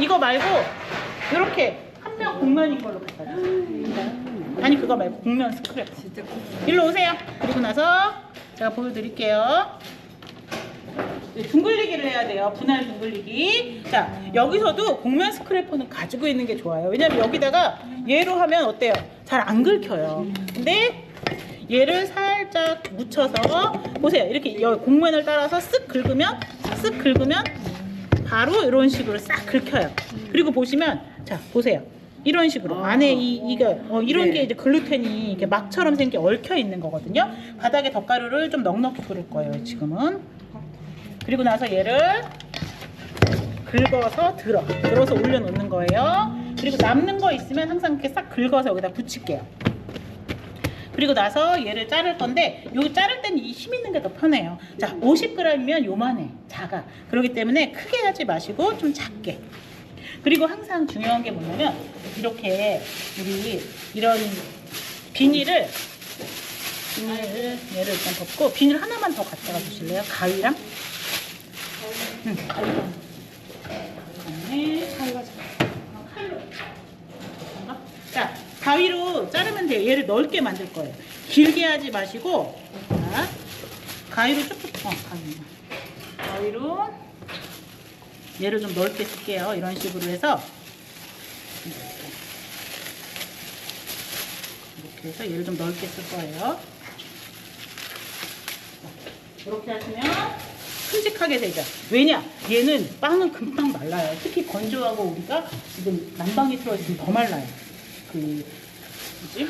이거 말고 이렇게 한 명 공면인 걸로 갖다 주세요. 아니 그거 말고 공면 스크랩. 일로 오세요. 그리고 나서 제가 보여드릴게요. 네, 둥글리기를 해야 돼요. 분할 둥글리기. 자, 여기서도 곡면 스크래퍼는 가지고 있는 게 좋아요. 왜냐면 여기다가 얘로 하면 어때요? 잘 안 긁혀요. 근데 얘를 살짝 묻혀서 보세요. 이렇게 여 곡면을 따라서 쓱 긁으면 쓱 긁으면 바로 이런 식으로 싹 긁혀요. 그리고 보시면 자, 보세요. 이런 식으로 안에 이 이거 어, 이런 게 이제 글루텐이 이렇게 막처럼 생겨 얽혀 있는 거거든요. 바닥에 덧가루를 좀 넉넉히 두를 거예요. 지금은. 그리고 나서 얘를 긁어서 들어 들어서 올려놓는 거예요. 그리고 남는 거 있으면 항상 이렇게 싹 긁어서 여기다 붙일게요. 그리고 나서 얘를 자를 건데 여기 자를 때는 이 힘 있는 게 더 편해요. 자, 50g이면 요만해, 작아. 그렇기 때문에 크게 하지 마시고 좀 작게. 그리고 항상 중요한 게 뭐냐면 이렇게 우리 이런 비닐을 비닐을 얘를 일단 덮고 비닐 하나만 더 갖다가 주실래요? 가위랑? 응, 가위랑. 그다음에 칼로 어, 칼로. 뭔가? 자, 가위로 자르면 돼요. 얘를 넓게 만들 거예요. 길게 하지 마시고, 자, 가위로 쭉쭉, 어, 가위로. 가위로 얘를 좀 넓게 쓸게요. 이런 식으로 해서 이렇게 해서 얘를 좀 넓게 쓸 거예요. 이렇게 하시면 큼직하게 되죠. 왜냐? 얘는 빵은 금방 말라요. 특히 건조하고 우리가 지금 난방이 틀어지면 더 말라요. 그 뭐지?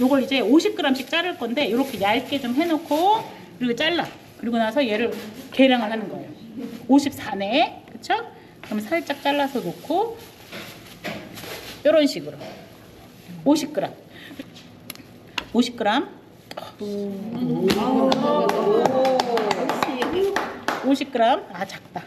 요걸 이제 50g씩 자를 건데 이렇게 얇게 좀 해놓고 그리고 잘라. 그리고 나서 얘를 계량을 하는 거예요. 54네, 그렇죠? 그럼 살짝 잘라서 놓고 이런 식으로 50g, 50g, 50g. 아 작다.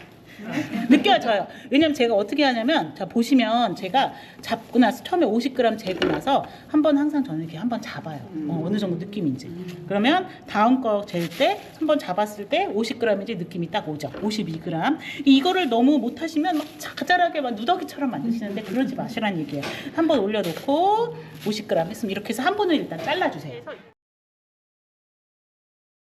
느껴져요. 왜냐면 제가 어떻게 하냐면 자 보시면 제가 잡고 나서 처음에 50g 재고 나서 한 번 항상 저는 이렇게 한 번 잡아요. 어, 어느 정도 느낌인지. 그러면 다음 거 잴 때 한 번 잡았을 때 50g인지 느낌이 딱 오죠. 52g. 이거를 너무 못 하시면 막 자잘하게 막 누더기처럼 만드시는데 그러지 마시라는 얘기예요. 한 번 올려놓고 50g 했으면 이렇게 해서 한 번은 일단 잘라주세요. 그래서